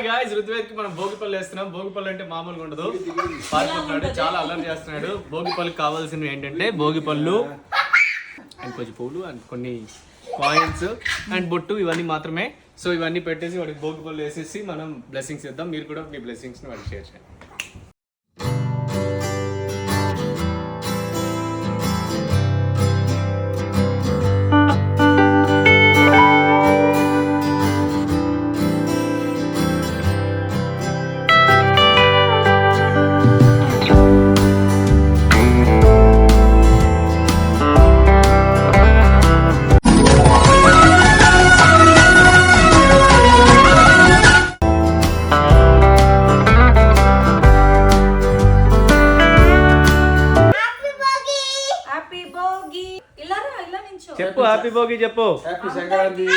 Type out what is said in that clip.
Hi guys రుతువేద్కి మనం భోగిపల్లి వేస్తున్నాం. భోగిపల్లి అంటే మామూలుగా ఉండదు. పారిపోతున్నాడు చాలా అల్లరి చేస్తున్నాడు. భోగిపల్లికి కావాల్సినవి ఏంటంటే భోగిపళ్ళు అండ్ కొంచెం పూలు అండ్ కొన్ని కాయిన్స్ అండ్ బొట్టు ఇవన్నీ మాత్రమే. సో ఇవన్నీ పెట్టేసి వాడికి భోగిపళ్ళు వేసేసి మనం బ్లెస్సింగ్స్ ఇద్దాం. మీరు కూడా మీ బ్లెస్సింగ్స్ని వాడికి షేర్ చేయండి. భోగి. ఇలా రా ఇలా నించో. చెప్పు హ్యాపీ భోగి చెప్పు. హ్యాపీ సంక్రాంతి.